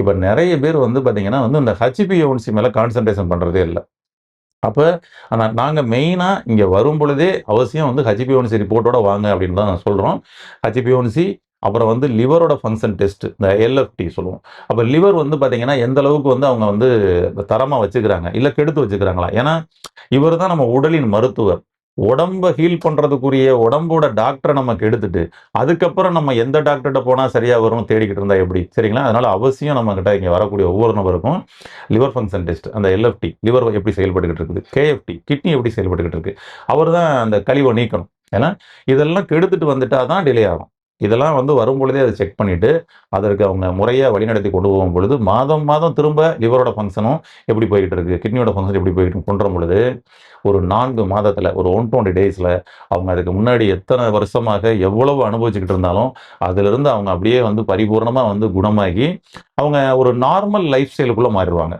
இப்போ நிறைய பேர் வந்து பார்த்தீங்கன்னா வந்து இந்த ஹெச்பிஓன்சி மேலே கான்சன்ட்ரேஷன் பண்ணுறதே இல்லை. அப்போ ஆனால் நாங்கள் மெயினாக இங்கே வரும் பொழுதே அவசியம் வந்து ஹெச்பிஓன்சி ரிப்போர்ட்டோட வாங்க அப்படின்னு தான் சொல்கிறோம் ஹெச்பிஓன்சி அப்புறம் வந்து லிவரோட ஃபங்க்ஷன் டெஸ்ட் இந்த எல்எஃப்டி சொல்லுவோம். அப்போ லிவர் வந்து பார்த்தீங்கன்னா எந்த அளவுக்கு வந்து அவங்க வந்து தரமாக வச்சுக்கிறாங்க இல்லை கெடுத்து வச்சுக்கிறாங்களா? ஏன்னா இவர் தான் நம்ம உடலின் மருத்துவர். உடம்ப ஹீல் பண்ணுறதுக்குரிய உடம்போட டாக்டரை நமக்கு எடுத்துட்டு அதுக்கப்புறம் நம்ம எந்த டாக்டர்கிட்ட போனால் சரியாக வரும் தேடிக்கிட்டு இருந்தால் எப்படி? சரிங்களா? அதனால் அவசியம் நம்மக்கிட்ட இங்கே வரக்கூடிய ஒவ்வொரு நபருக்கும் லிவர் ஃபங்க்ஷன் டெஸ்ட் அந்த எல்எஃப்டி லிவர் எப்படி செயல்பட்டுக்கிட்டு இருக்குது கேஎஃப்டி கிட்னி எப்படி செயல்பட்டுக்கிட்டு இருக்குது அவர் தான் அந்த கழிவை நீக்கணும். ஏன்னா இதெல்லாம் கெடுத்துட்டு வந்துட்டா தான் டிலே ஆகும். இதெல்லாம் வந்து வரும் பொழுதே அதை செக் பண்ணிட்டு அதற்கு அவங்க முறையாக வழிநடத்தி கொண்டு போகும் பொழுது மாதம் மாதம் திரும்ப லிவரோட ஃபங்க்ஷனும் எப்படி போய்கிட்டு இருக்கு கிட்னியோட ஃபங்க்ஷன் எப்படி போயிட்டு கொண்டு பொழுது ஒரு நான்கு மாதத்தில் ஒரு ஒன் டுவெண்ட்டி டேஸில் அவங்க அதுக்கு முன்னாடி எத்தனை வருஷமாக எவ்வளவு அனுபவிச்சுக்கிட்டு இருந்தாலும் அதிலிருந்து அவங்க அப்படியே வந்து பரிபூர்ணமாக வந்து குணமாகி அவங்க ஒரு நார்மல் லைஃப் ஸ்டைலுக்குள்ளே மாறிடுவாங்க.